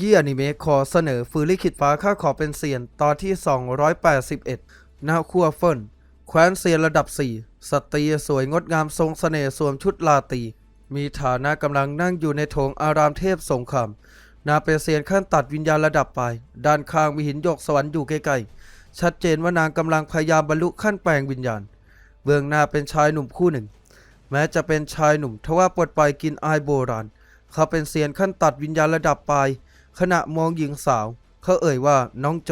ยี้อนิเมะขอเสนอฟืนลิขิตฟ้าข้าขอเป็นเซียนตอนที่ 281 นาคัวเฟินแคว้นเซียนระดับ 4 สตรีสวยงดงามทรงสเสน่ห์สวมชุดลาตี มีฐานะกำลังนั่งอยู่ในโถงอารามเทพสงครามนาเป็นเซียนขั้นตัดวิญญาณระดับไป ด้านข้างมีหินหยกสวรรค์อยู่ใกล้ๆ ชัดเจนว่านางกำลังพยายามบรรลุขั้นแปลงวิญญาณ เบื้องหน้าเป็นชายหนุ่มคู่หนึ่ง แม้จะเป็นชายหนุ่มทว่าปลดปล่อยกินอายโบราณเขาเป็นเซียนขั้นตัดวิญญาณระดับปลาย ขณะมองหญิงสาว เขาเอ่ยว่าน้องโจ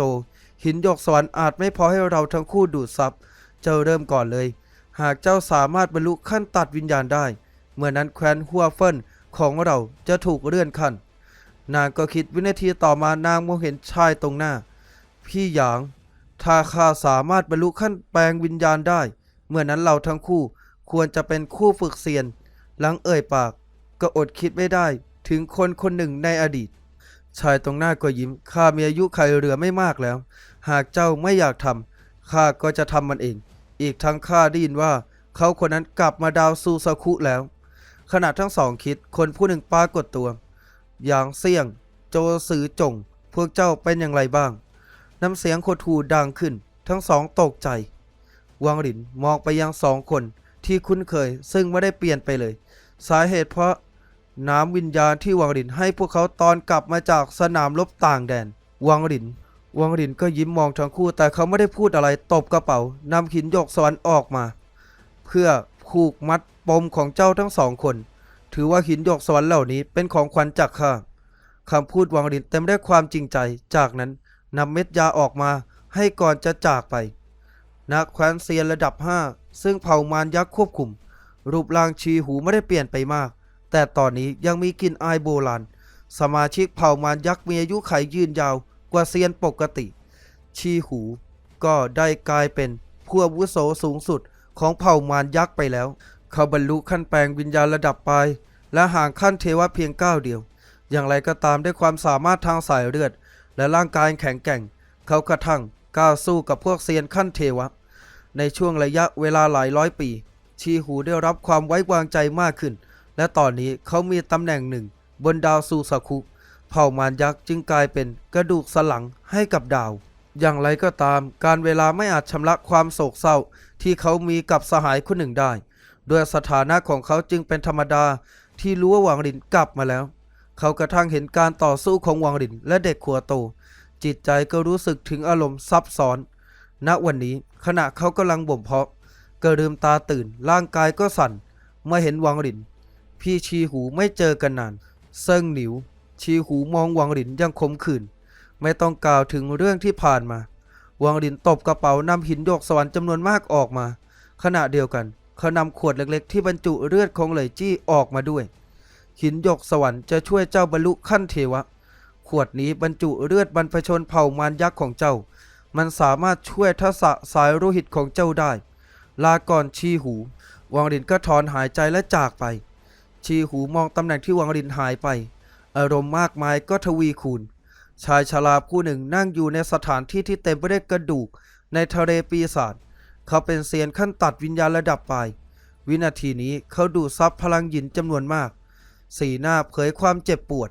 หินหยกสวรรค์อาจไม่พอให้เราทั้งคู่ดูดซับเจ้าเริ่มก่อนเลย หากเจ้าสามารถบรรลุขั้นตัดวิญญาณได้ เมื่อนั้นแคว้นฮัวเฟินของเราจะถูกเลื่อนขั้นนางก็คิดวินาทีต่อมานางมองเห็นชายตรงหน้า พี่หยาง ถ้าข้าสามารถบรรลุขั้นแปลงวิญญาณได้ เมื่อนั้นเราทั้งคู่ควรจะเป็นคู่ฝึกเซียน หลังเอ่ยปาก ก็อดคิดไม่ได้ถึงคนคนหนึ่งในอดีต ชายตรงหน้าก็ยิ้ม ข้ามีอายุไขเหลือไม่มากแล้ว หากเจ้าไม่อยากทำข้าก็จะทำมันเอง อีกทั้งข้าได้ยินว่า เขาคนนั้นกลับมาดาวซูซาคุแล้ว ขณะทั้งสองคิดคนผู้หนึ่งปรากฏตัว อย่างเสี่ยง โจซือจง พวกเจ้าเป็นอย่างไรบ้าง น้ำเสียงโคตรทูดังขึ้น ทั้งสองตกใจ วังหลินมองไปยังสองคนที่คุ้นเคยซึ่งไม่ได้เปลี่ยนไปเลย สาเหตุเพราะ น้ำวิญญาณที่วังหลินให้พวกเขาตอนกลับมาจากสนามรบต่างแดน วังหลิน วังหลินก็ยิ้มมองทั้งคู่แต่เขาไม่ได้พูดอะไรตบกระเป๋านำหินหยกสวรรค์ออกมา เพื่อผูกมัดปมของเจ้าทั้งสองคน ถือว่าหินหยกสวรรค์เหล่านี้เป็นของขวัญจากข้าคำพูดวังหลินเต็มด้วยความจริงใจ จากนั้นนำเม็ดยาออกมาให้ก่อนจะจากไปนักแคว้นเซียนระดับ 5 ซึ่งเผ่ามารยักษ์ควบคุม รูปร่างชีหูไม่ได้เปลี่ยนไปมาก แต่ตอนนี้ยังมีกลิ่นอายโบราณ สมาชิกเผ่ามารยักษ์มีอายุไขยืนยาวกว่าเซียนปกติ ชีหู ก็ได้กลายเป็นผู้อาวุโสสูงสุดของเผ่ามารยักษ์ไปแล้ว เขาบรรลุขั้นแปลงวิญญาณระดับปลายและห่างขั้นเทวะเพียงก้าวเดียว อย่างไรก็ตามด้วยความสามารถทางสายเลือด และร่างกายแข็งแกร่ง เขากระทั่งก้าวสู้กับพวกเซียนขั้นเทวะ ในช่วงระยะเวลาหลายร้อยปี ชีหูได้รับความไว้วางใจมากขึ้น และตอนนี้เขามีตำแหน่งหนึ่ง บนดาวซูซาคุเผ่ามารยักษ์จึงกลายเป็นกระดูกสลังให้กับดาว อย่างไรก็ตาม การเวลาไม่อาจชำระความโศกเศร้า ที่เขามีกับสหายคนหนึ่งได้ด้วยสถานะของเขาจึงเป็นธรรมดาที่รู้ว่าหวังหลินกลับมาแล้ว เขากระทั่งเห็นการต่อสู้ของหวังหลินและเด็กขัวโต จิตใจก็รู้สึกถึงอารมณ์ซับซ้อน ณวันนี้ขณะเขากำลังบ่มเพาะก็ลืมตาตื่นร่างกายก็สั่นเมื่อเห็นหวังหลิน พี่ชีหูไม่เจอกันนาน เซิงหนิว ชีหูมองวังหลินยังขมขื่นไม่ต้องกล่าวถึงเรื่องที่ผ่านมา วังหลินตบกระเป๋านำหินหยกสวรรค์จำนวนมากออกมา ขณะเดียวกันเขานำขวดเล็กๆ ที่บรรจุเลือดของเหลยจี้ออกมาด้วย หินหยกสวรรค์จะช่วยเจ้าบรรลุขั้นเทวะ ขวดนี้บรรจุเลือดบรรพชนเผ่ามารยักษ์ของเจ้า มันสามารถช่วยทักษะสายโลหิตของเจ้าได้ ลาก่อนชีหู วังหลินก็ถอนหายใจและจากไป ชีหูมองตำแหน่งที่วังหลินหายไป อารมณ์มากมายก็ทวีคูณ ชายชราผู้หนึ่งนั่งอยู่ในสถานที่ที่เต็มไปด้วยกระดูก ในทะเลปีศาจเขาเป็นเซียนขั้นตัดวิญญาณระดับปลายวินาทีนี้เขาดูดซับพลังหยินจำนวนมาก สีหน้าเผยความเจ็บปวด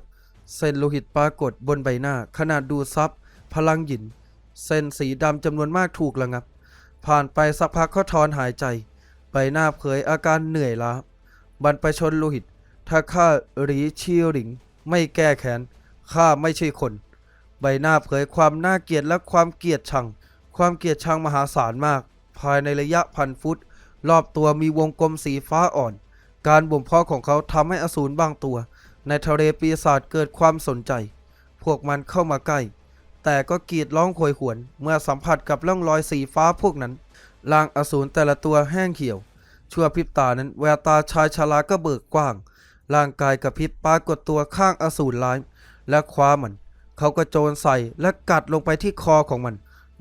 เส้นโลหิตปรากฏบนใบหน้า ขณะดูดซับพลังหยิน เส้นสีดำจำนวนมากถูกระงับ ผ่านไปสักพักเขาถอนหายใจ ใบหน้าเผยอาการเหนื่อยล้า บรรพชนโลหิต ถ้าข้าหรีชีหลิง ไม่แก้แค้นข้าไม่ใช่คน ใบหน้าเผยความน่าเกลียดและความเกลียดชัง ความเกลียดชังมหาศาลมาก ภายในระยะพันฟุต รอบตัวมีวงกลมสีฟ้าอ่อน การบ่มเพาะของเขาทำให้อสูรบางตัว ในทะเลปีศาจเกิดความสนใจ พวกมันเข้ามาใกล้ แต่ก็กรีดร้องโหยหวน เมื่อสัมผัสกับร่องรอยสีฟ้าพวกนั้นร่างอสูรแต่ละตัวแห้งเขียว ชั่วพริบตานั้นแววตาชายชราก็เบิกกว้าง ร่างกายกระพริบปรากฏตัวข้างอสูรร้ายและคว้ามัน เขาก็โจรใส่และกัดลงไปที่คอของมัน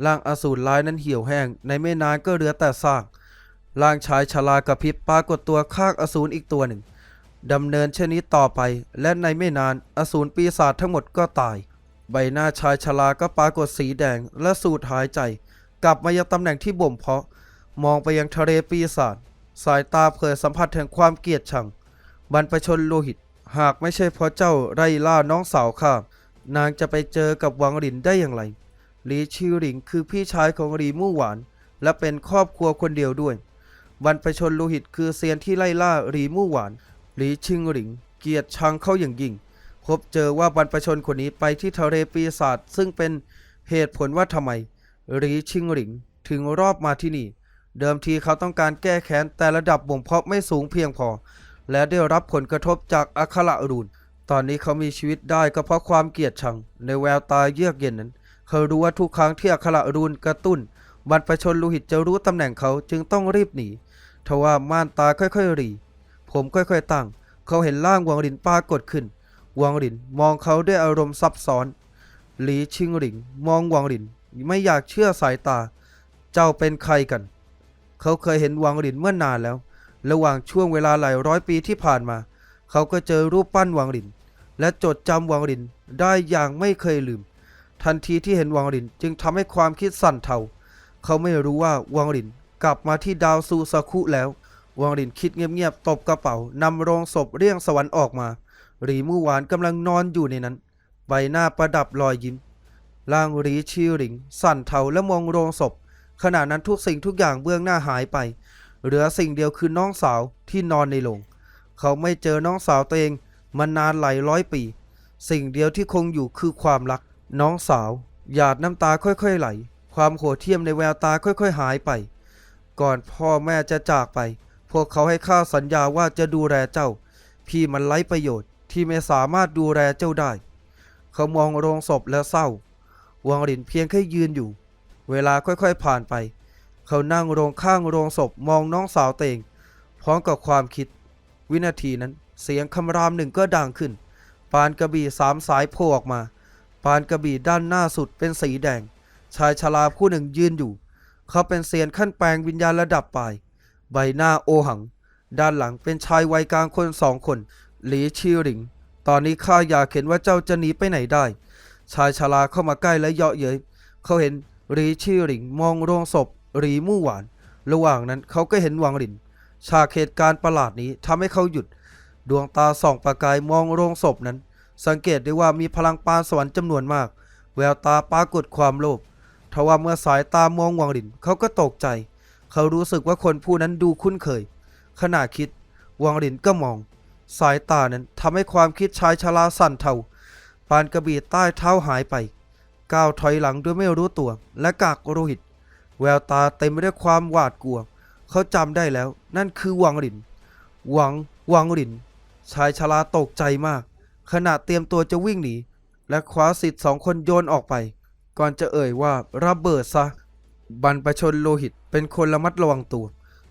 ร่างอสูรร้ายนั้นเหี่ยวแห้ง ในไม่นานก็เหลือแต่ซากร่างชายชรากระพริบปรากฏตัวข้างอสูรอีกตัวหนึ่งดำเนินเช่นนี้ต่อไป และในไม่นานอสูรปีศาจทั้งหมดก็ตาย ใบหน้าชายชราก็ปรากฏสีแดงและสูดหายใจ กลับมายังตำแหน่งที่บ่มเพาะ มองไปยังทะเลปีศาจ สายตาเผยสัมผัสแห่งความเกลียดชังบรรพชนโลหิต หากไม่ใช่เพราะเจ้าไล่ล่าน้องสาวข้านางจะไปเจอกับวังหลินได้อย่างไรหลีชิวหลิงคือพี่ชายของหลีมู่หวาน และเป็นครอบครัวคนเดียวด้วยบรรพชนโลหิตคือเซียนที่ไล่ล่าหลีมู่หวานหลีชิงหลิง เกลียดชังเขาอย่างยิ่ง พบเจอว่าบรรพชนคนนี้ไปที่ทะเลปีศาจซึ่งเป็นเหตุผลว่าทำไมหลีชิงหลิงถึงรอบมาที่นี่ เดิมทีเขาต้องการแก้แค้นแต่ระดับบ่มเพาะไม่สูงเพียงพอ และได้รับผลกระทบจากอัคระรูนตอนนี้เขามีชีวิตได้ก็เพราะความเกลียดชัง ในแววตาเยือกเย็นนั้น เขารู้ว่าทุกครั้งที่อัคระรูนกระตุ้นบรรพชนลูหิตจะรู้ตำแหน่งเขาจึงต้องรีบหนีทว่าม่านตาค่อยๆหรีผมค่อยๆตั้ง เขาเห็นร่างวังหลินปรากฏขึ้น วังหลินมองเขาด้วยอารมณ์ซับซ้อน หลีชิงหลิง มองวังหลิน ไม่อยากเชื่อสายตา เจ้าเป็นใครกัน เขาเคยเห็นวังหลินเมื่อนานแล้ว ระหว่างช่วงเวลาหลายร้อยปีที่ผ่านมา เขาก็เจอรูปปั้นวังหลิน และจดจำวังหลินได้อย่างไม่เคยลืม ทันทีที่เห็นวังหลินจึงทำให้ความคิดสั่นเทา เขาไม่รู้ว่าวังหลินกลับมาที่ดาวซูซาคุแล้ว วังหลินคิดเงียบๆตบกระเป๋านำโรงศพเรียงสวรรค์ออกมา หรีมู่หวานกำลังนอนอยู่ในนั้น ใบหน้าประดับรอยยิ้มร่างหรีชีหลิง สั่นเทาและมองโรงศพ ขณะนั้นทุกสิ่งทุกอย่างเบื้องหน้าหายไป เหลือสิ่งเดียวคือน้องสาวที่นอนในโรงเขาไม่เจอน้องสาวตัวเองมานานหลายร้อยปี สิ่งเดียวที่คงอยู่คือความรัก น้องสาว หยาดน้ำตาค่อยๆไหล ความโหดเหี้ยมในแววตาค่อยๆหายไป ก่อนพ่อแม่จะจากไป พวกเขาให้ข้าสัญญาว่าจะดูแลเจ้า พี่มันไร้ประโยชน์ที่ไม่สามารถดูแลเจ้าได้ เขามองโรงศพแล้วเศร้า วังหลินเพียงแค่ยืนอยู่ เวลาค่อยๆผ่านไป เขานั่งโรงข้างโรงศพมองน้องสาวเตวเองพร้อมกับความคิด วินาทีนั้นเสียงคำรามหนึ่งก็ดังขึ้น ปานกระบี่สามสายโผล่ออกมา ปานกระบี่ด้านหน้าสุดเป็นสีแดง ชายชราผู้หนึ่งยืนอยู่ เขาเป็นเซียนขั้นแปลงวิญญาณระดับปลาย ใบหน้าโอหัง ด้านหลังเป็นชายวัยกลางคนสองคน หลีชิหลิง ตอนนี้ข้าอยากเห็นว่าเจ้าจะหนีไปไหนได้ ชายชราเข้ามาใกล้และเยาะเย้ยเขาเห็น หลีชิหลิงมองโรงศพหลีมู่หวาน ระหว่างนั้นเขาก็เห็นหวังหลิน ฉากเหตุการณ์ประหลาดนี้ทำให้เขาหยุด ดวงตาส่องประกายมองโรงศพนั้น สังเกตได้ว่ามีพลังปานสวรรค์จำนวนมาก แววตาปรากฏความโลภทว่าเมื่อสายตามองหวังหลินเขาก็ตกใจ เขารู้สึกว่าคนผู้นั้นดูคุ้นเคย ขณะคิดหวังหลินก็มอง สายตานั้นทำให้ความคิดชายชราสั่นเทาปานกระบี่ใต้เท้าหายไป ก้าวถอยหลังโดยไม่รู้ตัว และกากโรหิต แววตาเต็มไปด้วยความหวาดกลัว เขาจำได้แล้ว นั่นคือวังหลิน หวัง วังหลิน ชายชราตกใจมาก ขณะเตรียมตัวจะวิ่งหนี และคว้าสิทธิ์สองคนโยนออกไป ก่อนจะเอ่ยว่าระเบิดซะ บรรพชนโลหิตเป็นคนระมัดระวังตัว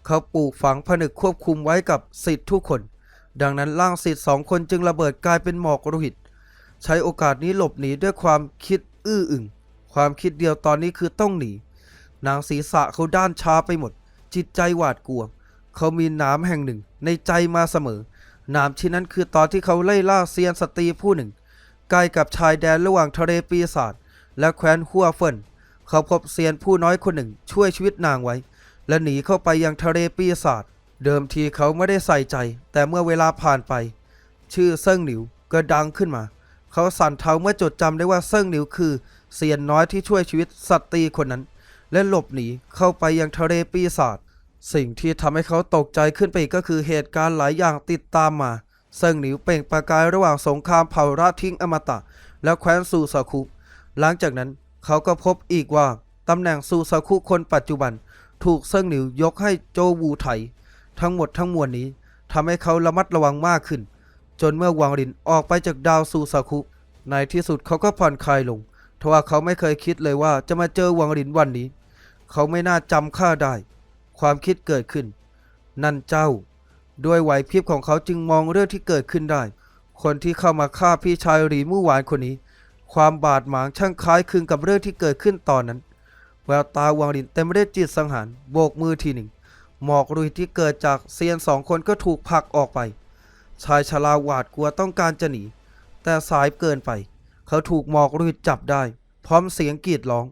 เขาปลูกฝังผนึกควบคุมไว้กับสิทธิ์ทุกคน ดังนั้นร่างสิทธิ์สองคนจึงระเบิดกลายเป็นหมอกโลหิต ใช้โอกาสนี้หลบหนีด้วยความคิด อื้ออึง ความคิดเดียวตอนนี้คือต้องหนี นางศีรษะเขาด้านชาไปหมด จิตใจหวาดกลัว เขามีหนามแห่งหนึ่งในใจมาเสมอหนามที่นั้นคือตอนที่เขาไล่ล่าเซียนสตรีผู้หนึ่งใกล้กับชายแดนระหว่างทะเลปีศาจและแคว้นฮัวเฟินเขาพบเซียนผู้น้อยคนหนึ่งช่วยชีวิตนางไว้ และหนีเข้าไปยังทะเลปีศาจเดิมทีเขาไม่ได้ใส่ใจ แต่เมื่อเวลาผ่านไป ชื่อเซิ่งหนิวก็ดังขึ้นมา เขาสั่นเทาเมื่อจดจำได้ว่าเซิ่งหนิวคือเซียนน้อยที่ช่วยชีวิตสัตรีคนนั้น และหลบหนีเข้าไปยังทะเลปีศาจสิ่งที่ทำให้เขาตกใจขึ้นไปอีกก็คือเหตุการณ์หลายอย่างติดตามมาเซิงหนิวเปล่งประกายระหว่างสงครามเผ่าราทิ้งอมตะ และแคว้นซูซาคุ หลังจากนั้นเขาก็พบอีกว่าตำแหน่งซูซาคุคนปัจจุบัน ถูกเซิงหนิวยกให้โจวูไถ ทั้งหมดทั้งมวลนี้ทำให้เขาระมัดระวังมากขึ้น จนเมื่อวังหลินออกไปจากดาวซูซาคุ ในที่สุดเขาก็ผ่อนคลายลงทว่าเขาไม่เคยคิดเลยว่าจะมาเจอวังหลินวันนี้ เขาไม่น่าจำข้าได้ ความคิดเกิดขึ้น นั่นเจ้า ด้วยไหวพริบของเขาจึงมองเรื่องที่เกิดขึ้นได้ คนที่เข้ามาฆ่าพี่ชายหรีมู่หวานคนนี้ ความบาดหมางช่างคล้ายคลึงกับเรื่องที่เกิดขึ้นตอนนั้น แววตาวังหลินเต็มไปด้วยจิตสังหาร โบกมือทีหนึ่ง หมอกรุยที่เกิดจากเซียนสองคนก็ถูกผลักออกไป ชายชราหวาดกลัวต้องการจะหนี แต่สายเกินไป เขาถูกหมอกรุยจับได้ พร้อมเสียงกรีดร้อง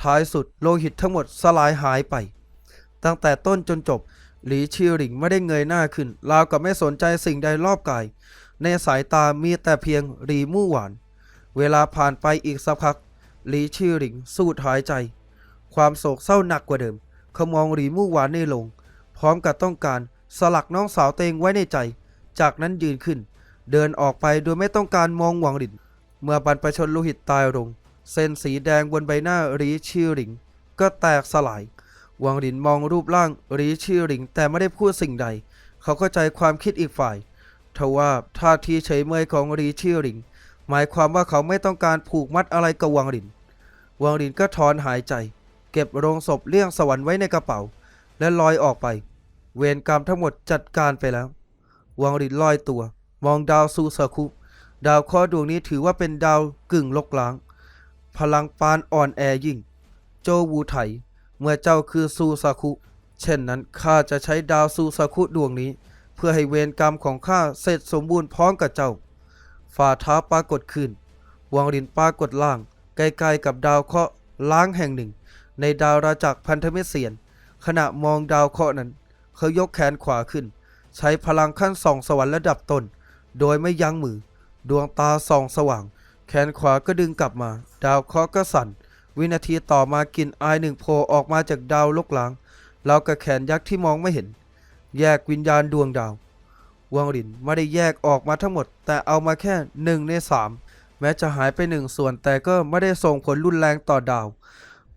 ท้ายสุดโลหิตทั้งหมดสลายหายไป ตั้งแต่ต้นจนจบ หลีชิหลิงไม่ได้เงยหน้าขึ้นราวกับไม่สนใจสิ่งใดรอบกาย ในสายตามีแต่เพียงหลีมู่หวาน เวลาผ่านไปอีกสักพัก หลีชื่อหลิงสูดหายใจ ความโศกเศร้าหนักกว่าเดิม เขามองหลีมู่หวานในลง พร้อมกับต้องการสลักน้องสาวเตวเองไว้ในใจ จากนั้นยืนขึ้น เดินออกไปโดยไม่ต้องการมองหวังหลิน เมื่อบรรพชนโลหิตตายลง เส้นสีแดงบนใบหน้าหลีชื่อหลิง ก็แตกสลาย หวังหลินมองรูปร่างหลีชื่อหลิงแต่ไม่ได้พูดสิ่งใด เขาเข้าใจความคิดอีกฝ่ายทว่าท่าทีเฉยเมยของหลีชื่อหลิง หมายความว่าเขาไม่ต้องการผูกมัดอะไรกับหวังหลิน หวังหลินก็ถอนหายใจ เก็บโรงศพเลี่ยงสวรรค์ไว้ในกระเป๋า และลอยออกไป เวรกรรมทั้งหมดจัดการไปแล้ว วังหลินลอยตัว มองดาวซูซคุดาวเคราะห์ดวงนี้ถือว่าเป็นดาวกึ่งลกล้าง พลังปานอ่อนแอยิ่ง โจวูไถ เมื่อเจ้าคือซูซาคุ เช่นนั้นข้าจะใช้ดาวซูซาคุดวงนี้ เพื่อให้เวรกรรมของข้าเสร็จสมบูรณ์พร้อมกับเจ้า ฝ่าเท้าปรากฏขึ้น วางรินปรากฏล่าง ใกล้ๆกับดาวเคราะห์ล้างแห่งหนึ่ง ในดาวราจักรพันธมิตรเสียน ขณะมองดาวเคราะห์นั้น เขายกแขนขวาขึ้น ใช้พลังขั้นส่องสวรรค์ระดับต้นโดยไม่ยั้งมือ ดวงตาส่องสว่าง แขนขวาก็ดึงกลับมา ดาวเคราะห์ก็สั่น วินาทีต่อมากลิ่นอายหนึ่งโผล่ออกมาจากดาวลกหลางเรากับแขนยักษ์ที่มองไม่เห็น แยกวิญญาณดวงดาววางหลินไม่ได้แยกออกมาทั้งหมด แต่เอามาแค่หนึ่งในสามแม้จะหายไปหนึ่งส่วนแต่ก็ไม่ได้ส่งผลรุนแรงต่อดาว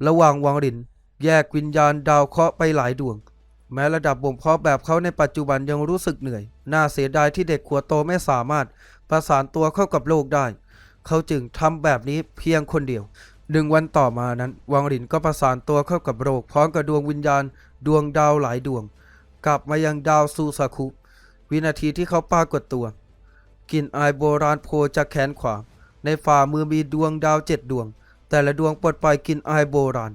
ระหว่างวางหลิน แยกวิญญาณดาวเคราะห์ไปหลายดวง แม้ระดับบ่มเพาะแบบเขาในปัจจุบันยังรู้สึกเหนื่อย น่าเสียดายที่เด็กขัวโตไม่สามารถประสานตัวเข้ากับโลกได้ เขาจึงทำแบบนี้เพียงคนเดียวหนึ่งวันต่อมานั้น วังหลินก็ประสานตัวเข้ากับโลกพร้อมกับดวงวิญญาณ ดวงดาวหลายดวง กลับมายังดาวซูซาคุ วินาทีที่เขาปรากฏตัวกลิ่นอายโบราณโผล่จากแขนขวา ในฝ่ามือมีดวงดาวเจ็ดดวง แต่ละดวงปลดปล่อยกลิ่นอายโบราณ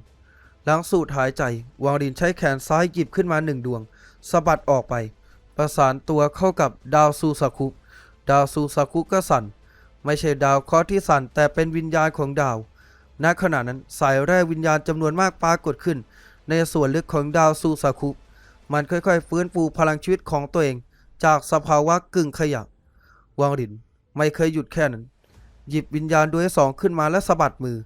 หลังสูดหายใจ วางดินใช้แขนซ้ายหยิบขึ้นมาหนึ่งดวงสะบัดออกไป ประสานตัวเข้ากับดาวซูซาคุ ดาวซูซาคุก็สั่น ไม่ใช่ดาวเคราะห์ที่สั่น แต่เป็นวิญญาณของดาว ณ ขณะนั้นสายแร่วิญญาณจำนวนมากปรากฏขึ้น ในส่วนลึกของดาวซูซาคุ มันค่อยๆ ฟื้นฟูพลังชีวิตของตัวเอง จากสภาวะกึ่งขยะ วางหลินไม่เคยหยุดแค่นั้น หยิบวิญญาณดวงที่สองขึ้นมาและสะบัดมือ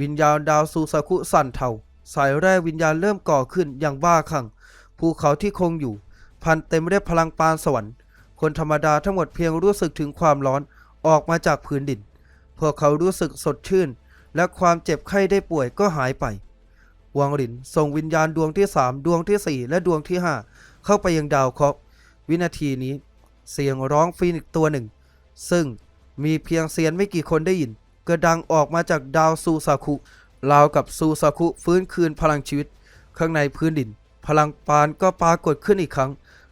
วิญญาณดาวซูซาคุสั่นเทา สายแร่วิญญาณเริ่มก่อขึ้นอย่างบ้าคลั่งภูเขาที่คงอยู่ พันเต็มไปด้วยพลังปานสวรรค์ คนธรรมดาทั้งหมดเพียงรู้สึกถึงความร้อนออกมาจากพื้นดิน พวกเขารู้สึกสดชื่น และความเจ็บไข้ได้ป่วยก็หายไปวางหลินส่งวิญญาณดวงที่สามดวงที่สี่และดวงที่ห้าเข้าไปยังดาวเคราะห์วินาทีนี้ เสียงร้องฟีนิกตัวหนึ่ง ซึ่งมีเพียงเซียนไม่กี่คนได้ยินก็ดังออกมาจากดาวซูซาคุ ราวกับซูซาคุฟื้นคืนพลังชีวิต ข้างในพื้นดิน พลังปานก็ปรากฏขึ้นอีกครั้ง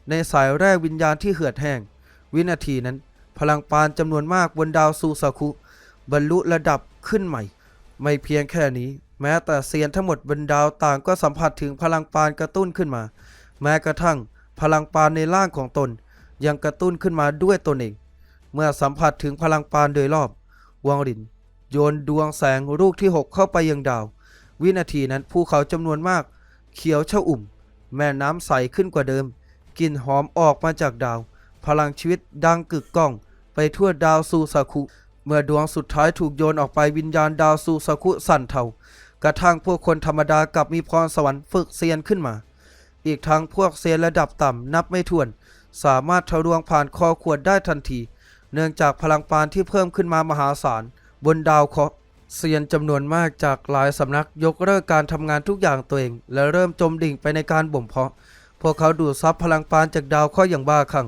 ในสายแร่วิญญาณที่เหือดแห้ง วินาทีนั้น พลังปานจำนวนมากบนดาวซูซาคุ บรรลุระดับขึ้นใหม่ ไม่เพียงแค่นี้ แม้แต่เซียนทั้งหมดบนดาวต่างก็สัมผัสถึงพลังปานกระตุ้นขึ้นมา แม้กระทั่ง พลังปานในร่างของตน ยังกระตุ้นขึ้นมาด้วยตนเอง เมื่อสัมผัสถึงพลังปานโดยรอบวงหลิน โยนดวงแสงลูกที่ 6 เข้าไปยังดาว วินาทีนั้นภูเขาจำนวนมาก เขียวชอุ่ม แม่น้ำใสขึ้นกว่าเดิมกลิ่นหอมออกมาจากดาว พลังชีวิตดังกึกก้อง ไปทั่วดาวซูซาคุ เมื่อดวงสุดท้ายถูกโยนออกไปวิญญาณดาวซูซาคุสั่นเทากระทั่งพวกคนธรรมดากลับมีพรสวรรค์ฝึกเซียนขึ้นมา อีกทั้งพวกเซียนระดับต่ำนับไม่ถ้วน สามารถทะลวงผ่านคอขวดได้ทันที เนื่องจากพลังปานที่เพิ่มขึ้นมามหาศาล บนดาวเคราะห์เซียนจำนวนมากจากหลายสำนักยกเลิกการทำงานทุกอย่างตัวเอง และเริ่มจมดิ่งไปในการบ่มเพาะ พวกเขาดูดซับพลังปานจากดาวเคราะห์อย่างบ้าคลั่ง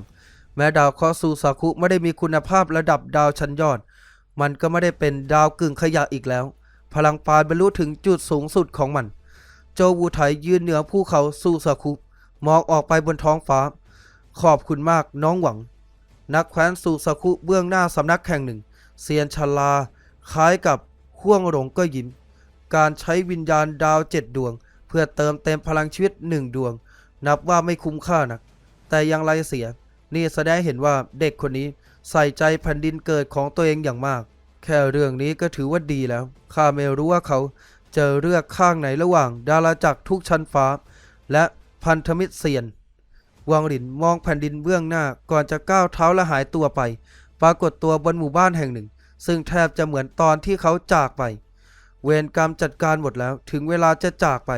แม้ดาวเคราะห์ซูซาคุไม่ได้มีคุณภาพระดับดาวชั้นยอด มันก็ไม่ได้เป็นดาวกึ่งขยะอีกแล้ว พลังปานบรรลุถึงจุดสูงสุดของมัน โจวูไถยืนเหนือภูเขาซูซาคุมองออกไปบนท้องฟ้า ขอบคุณมากน้องหวัง นักแคว้นซูซาคุเบื้องหน้าสำนักแห่งหนึ่งเซียนชลา คล้ายกับห่วงหลงก็ยิ้ม การใช้วิญญาณดาวเจ็ดดวง เพื่อเติมเต็มพลังชีวิตหนึ่งดวง นับว่าไม่คุ้มค่านัก แต่อยังไรเสีย นี่แสดงเห็นว่าเด็กคนนี้ใส่ใจแผ่นดินเกิดของตัวเองอย่างมาก แค่เรื่องนี้ก็ถือว่าดีแล้ว ข้าไม่รู้ว่าเขาจะเลือกข้างไหนระหว่าง ดาราจักรทุกชั้นฟ้า และพันธมิตรเซียนวางหลินมองแผ่นดินเบื้องหน้าก่อนจะก้าวเท้าและหายตัวไป ปรากฏตัวบนหมู่บ้านแห่งหนึ่ง ซึ่งแทบจะเหมือนตอนที่เขาจากไป เวรกรรมจัดการหมดแล้วถึงเวลาจะจากไป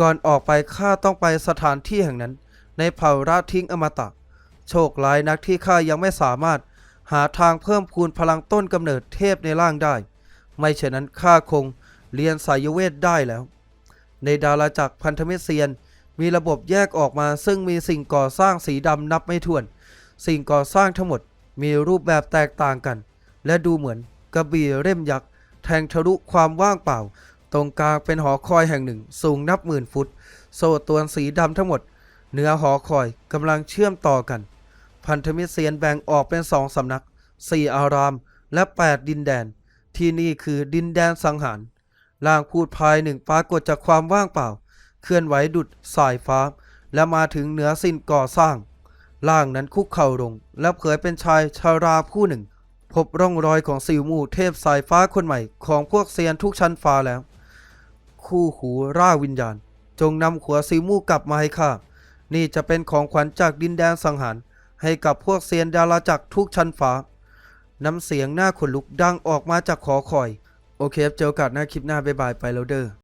ก่อนออกไปข้าต้องไปสถานที่แห่งนั้น ในเผ่าราทิ้งอมตะ โชคร้ายนักที่ข้ายังไม่สามารถหาทางเพิ่มพูนพลังต้นกำเนิดเทพในร่างได้ ไม่เช่นนั้นข้าคงเรียนสายเวทได้แล้ว ในดาราจักรพันธมิตรเซียนมีระบบแยกออกมาซึ่งมีสิ่งก่อสร้างสีดำนับไม่ถ้วน สิ่งก่อสร้างทั้งหมดมีรูปแบบแตกต่างกัน และดูเหมือนกระบี่เล่มยักษ์แทงทะลุความว่างเปล่า ตรงกลางเป็นหอคอยแห่งหนึ่ง สูงนับหมื่นฟุต โซ่ตรวนสีดำทั้งหมดเหนือหอคอยกำลังเชื่อมต่อกัน พันธมิตรเซียนแบ่งออกเป็นสองสำนักสี่อารามและแปดดินแดน ที่นี่คือดินแดนสังหารล่างพูดภายหนึ่งปรากฏจากความว่างเปล่า เคลื่อนไหวดุดสายฟ้า และมาถึงเหนือสิ่งก่อสร้าง ล่างนั้นคุกเข่าลง และเผยเป็นชายชาราผู้หนึ่ง พบร่องรอยของสิวมู่เทพสายฟ้าคนใหม่ของพวกเซียนทุกชั้นฟ้าแล้ว คู่หูร่าวิญญาณ จงนำขัวซิมูกลับมาให้ข้านี่จะเป็นของขวัญจากดินแดนสังหาร ให้กับพวกเซียนดาราจักรทุกชั้นฟ้า น้ำเสียงหน้าขนลุกดังออกมาจากขอคอย โอเคครับเจอกันหน้าคลิปหน้าบ๊ายบายไปแล้วเด้อ